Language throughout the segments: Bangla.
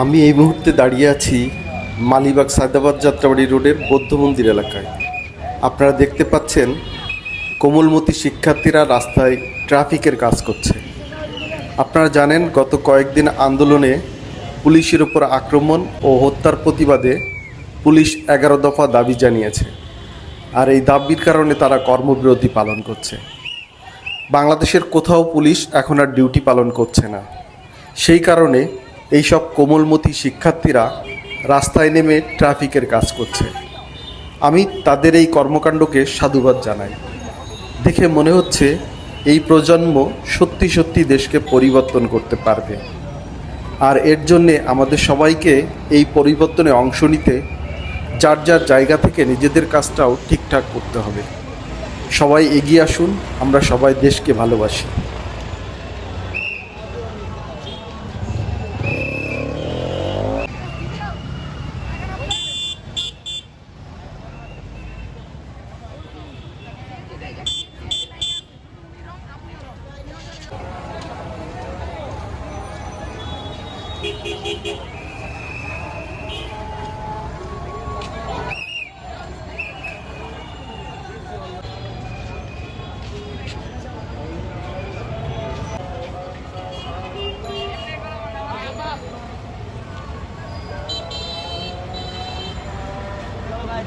আমি এই মুহূর্তে দাঁড়িয়ে আছি মালিবাগ সায়দাবাদ যাত্রাবাড়ি রোডের বৌদ্ধ মন্দির এলাকায়। আপনারা দেখতে পাচ্ছেন কোমলমতি শিক্ষার্থীরা রাস্তায় ট্রাফিকের কাজ করছে। আপনারা জানেন, গত কয়েকদিন আন্দোলনে পুলিশের ওপর আক্রমণ ও হত্যার প্রতিবাদে পুলিশ এগারো দফা দাবি জানিয়েছে। আর এই দাবির কারণে তারা কর্মবিরতি পালন করছে। বাংলাদেশের কোথাও পুলিশ এখন আর ডিউটি পালন করছে না। সেই কারণে এইসব কোমলমতি শিক্ষার্থীরা রাস্তায় নেমে ট্রাফিকের কাজ করছে। আমি তাদের এই কর্মকাণ্ডকে সাধুবাদ জানাই। দেখে মনে হচ্ছে এই প্রজন্ম সত্যি সত্যি দেশকে পরিবর্তন করতে পারবে। আর এর জন্যে আমাদের সবাইকে এই পরিবর্তনে অংশ নিতে যার যার জায়গা থেকে নিজেদের কাজটাও ঠিকঠাক করতে হবে। সবাই এগিয়ে আসুন, আমরা সবাই দেশকে ভালোবাসি।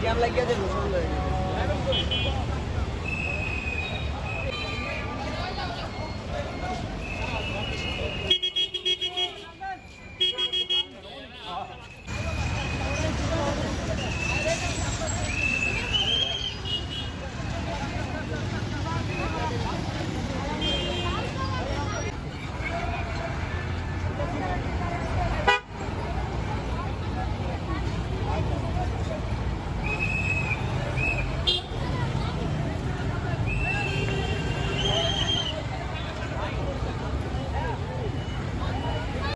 জ্যাম লাগিয়ে দেবো